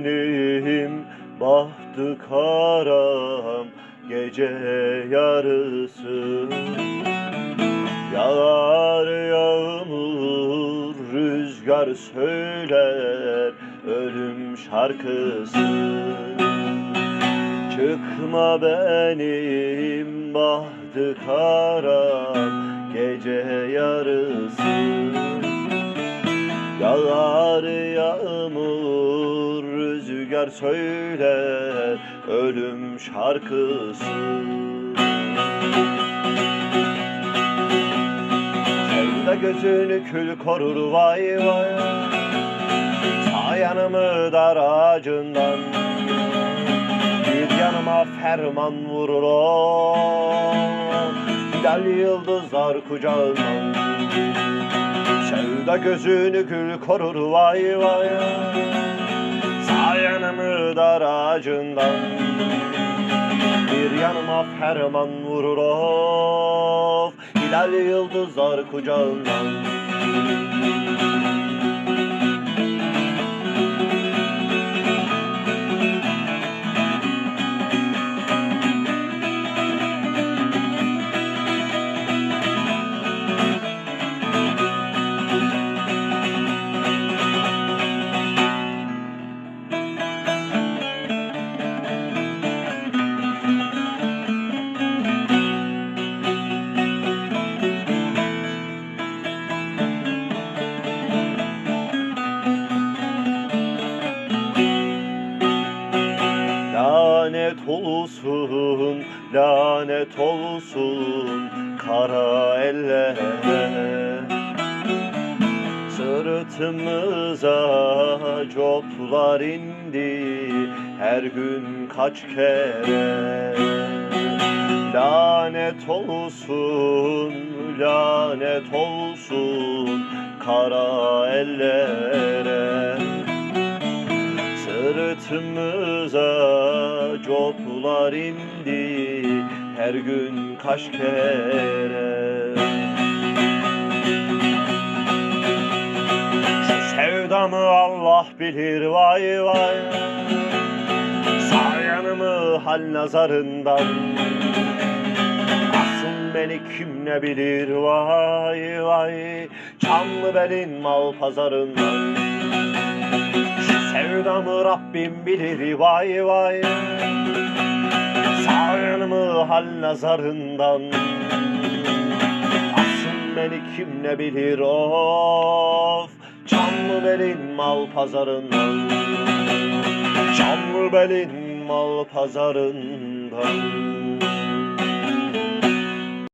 benim bahtı karam gece yarısı. Yağar yağmur rüzgar söyler ölüm şarkısı. Çıkma benim bahtı karam gece yarısı rüzgar söyler ölüm şarkısı. Sevda gözünü kül korur vay vay. Sağ yanımı dar ağacından. Bir yanıma ferman vurur o. Gider yıldızlar kucağından. Sevda gözünü gül korur vay vay Sağ yanımı dar ağacından Bir yanıma ferman vurur of. Hilal yıldızlar kucağından Lanet olsun, lanet olsun kara ellere. Sırtımıza coplar indi her gün kaç kere. Lanet olsun, lanet olsun kara ellere Sırtımıza coplar indi her gün kaç kere. Şu sevdamı Allah bilir vay vay. Sağ yanımı hal nazarından. Asın beni kim ne bilir vay vay. Çamlı belin mal pazarından sevdamı Rabbim bilir vay vay. Sağ yanımı hal nazarından. Asın beni kim ne bilir of. Çamlı belin mal pazarından. Çamlı belin mal pazarından